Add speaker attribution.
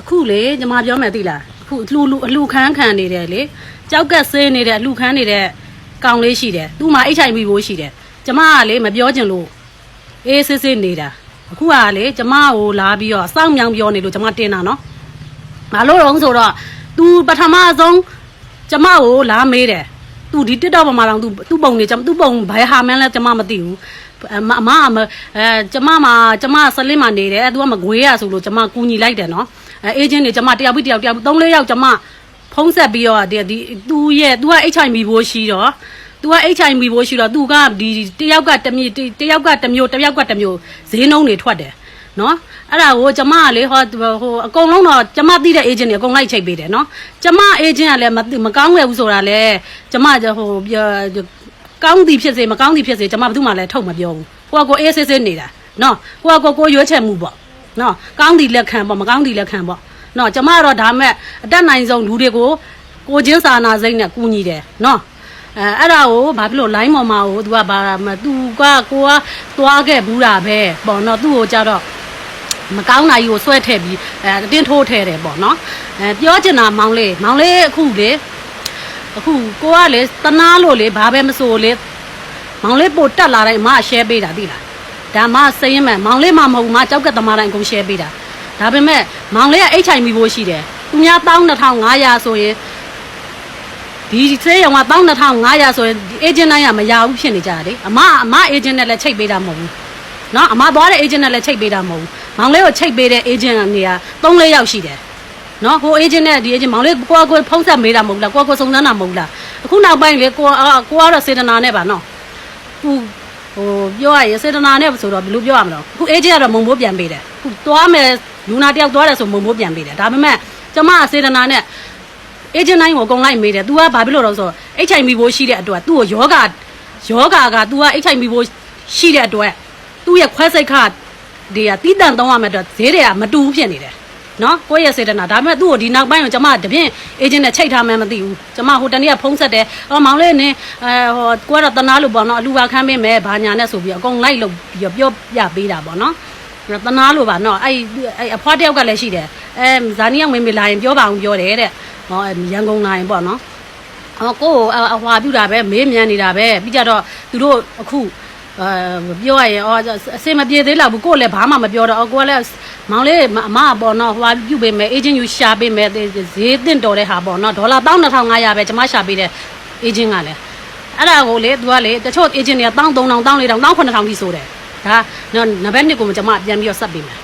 Speaker 1: အခုလေညီမပြောမယ်သိလားအခုအလှလူအလှခန်းခံနေတယ်လေကြောက်ကက်ဆေးနေတဲ့အလှခန်းနေတဲ့ကောင်လေးရှိတယ်သူ့မှာ HIV ဘိုးရှိတယ်ကျမကလေမပြောချင်လို့အေးစစ်စစ်နေတာအခုကလေကျမကိုလာပြီးတော့စောင့်မြောင်ပြောနေလို့ကျမတင်တာနော်မလို့တော့ဆိုတော့ तू ပထမဆုံးကျမကိုလာမေးတယ် तू ဒီ TikTok ပေါ်မှာတော့ तू သူ့ပုံနေကျမသူ့ပုံဘယ်ဟာမှန်းလဲကျမမသိဘူး အမအမအဲကျမမှာကျမဆလင်းမှာနေတယ်သူကမကွေးရဆိုလို့ကျမကူညီလိုက်တယ်နော်အဲအေဂျင့်တွေကျမတယောက်ပြီးတယောက်တယောက်သုံးလေးယောက်ကျမဖုံးဆက်ပြီးတော့ဒီသူရဲ့သူက HIV ဘိုးရှိတော့သူက HIV ဘိုးရှိတော့သူကဒီတယောက်ကတမျိုးတယောက်ကတမျိုးတယောက်ကတမျိုးဈေးနှုန်းတွေထွက်တယ်နော်အဲ့ဒါကိုကျမကလေဟောဟိုအကုန်လုံးတော့ကျမသိတဲ့ agent တွေအကုန်လိုက်ချိတ်ပေးတယ်နော်ကျမ agent ကလည်းမကောင်းခဲ့ဘူးဆိုတာလေကျမဟို ကောင်းသည်ဖြစ်စေမကောင်းသည်ဖြစ်စေကျမဘယ်သူမှလည်းထုတ်မပြောဘူးကိုကကိုအေးဆေးဆေးနေတာနော်ကိုကကိုကိုရွေးချယ်မှုပေါ့နော်ကောင်းသည်လက်ခံပေါ့မကောင်းသည်လက်ခံပေါ့နော်ကျမကတော့ဒါမဲ့အတက်နိုင်ဆုံးလူတွေကိုကိုချင်းစာနာစိတ်နဲ့ကူညီတယ်နော်အဲအဲ့ဒါကိုဘာဖြစ်လို့ line ပေါ်မှာကို तू ကဘာမ तू ကကိုကသွားခဲ့ဘူးတာပဲပေါ့နော်သူ့ကိုကြတော့မကောင်းတာကြီးကိုဆွဲထည့်ပြီးအဲအတင်းထိုးထည့်တယ်ပေါ့နော်အဲပြောချင်တာမောင်လေးမောင်လေးအခုလေ အခုကိုကလေတနာလို့လေဘာပဲမဆိုလေမောင်လေးပို့တက်လာတိုင်းအမအ share ပေးတာသိလားဒါမှစိတ်ရင်မဲ့မောင်လေးမှမဟုတ်ဘူးမကြောက်ကသမားတိုင်းအကုန် share ပေးတာဒါပေမဲ့မောင်လေးက HIV ဘိုးရှိတယ်သူများ12500ဆိုရင်ဒီစေးရုံက12500ဆိုရင် agent တိုင်းကမရဘူးဖြစ်နေကြတာလေအမအမ agent နဲ့လည်းချိတ်ပေးတာမဟုတ်ဘူးနော်အမသွားတဲ့ agent နဲ့လည်းချိတ်ပေးတာမဟုတ်ဘူးမောင်လေးကိုချိတ်ပေးတဲ့ agent ကနေက3 4ယောက်ရှိတယ် နော်ဟို agent နဲ့ဒီ agent မောင်လေးကိုကိုဖုံးဆက်မေးတာမဟုတ်လားကိုကိုစုံစမ်းတာမဟုတ်လားအခုနောက်ပိုင်းလေကိုအာကိုကတော့စေတနာနဲ့ပါနော်သူဟိုပြောရရင်စေတနာနဲ့ဆိုတော့ဘယ်လိုပြောရမလဲအခု agent ကတော့မုံမိုးပြန်ပေးတယ်အခုသွားမယ်လူနာတယောက်သွားတယ်ဆိုမုံမိုးပြန်ပေးတယ်ဒါပေမဲ့ကျမကစေတနာနဲ့ agent တိုင်းကိုအကုန်လိုက်မေးတယ် तू ကဘာဖြစ်လို့တော့ဆိုတော့ HIV ဘိုးရှိတဲ့အတွက် तू ကိုယောဂယောဂက तू က HIV ဘိုးရှိတဲ့အတွက် သူ့ရဲ့ခွဲစိတ်ခတွေကတီးတန့်သုံးရမယ့်အတွက်ဈေးတွေကမတူဘူးဖြစ်နေတယ် နော်ကိုယ့်ရဲ့စေတနာဒါပေမဲ့သူ့ကိုဒီနောက်ပိုင်းကိုကျမတပြင်းအေဂျင့်နဲ့ချိတ်ထားမှန်းမသိဘူးကျမဟိုတနေ့ကဖုံးဆက်တယ်အော်မောင်လေးနင်းအဲဟိုကိုကတော့တနာလို့ပေါ့နော်အလူပါခမ်းပေးမယ်ဘာညာနဲ့ဆိုပြီးအကုန်လိုက်လို့ပြီးတော့ပြောပြပေးတာပေါ့နော်တနာလို့ပါနော်အဲ့အဲ့အဖွားတယောက်ကလည်းရှိတယ်အဲဇာနီယောက်မင်းမလာရင်ပြောပါအောင်ပြောတယ်တဲ့ဟောရန်ကုန်လာရင်ပေါ့နော်ဟောကိုကိုအဟွာပြူတာပဲမေးမြန်းနေတာပဲပြီးကြတော့သူတို့အခုအဲပြောရရင်အော်အစင်မပြေသေးလောက်ဘူးကိုလည်းဘာမှမပြောတော့အော်ကိုကလည်း မောင်လေးအမပေါ့နော်ဟွာပြုတ်ပေးမယ်အေဂျင့်ယူရှာပေးမယ်ဈေးတင့်တော်တဲ့ဟာပေါ့နော်ဒေါ်လာ12500ပဲကျွန်မရှာပေးတဲ့အေဂျင့်ကလည်းအဲ့ဒါကိုလေသူကလေတချို့အေဂျင့်တွေက13000 14000 19000ထိဆိုတယ်ဒါနော်နံပါတ်1ကိုကျွန်မပြန်ပြီးတော့ဆက်ပေးမယ်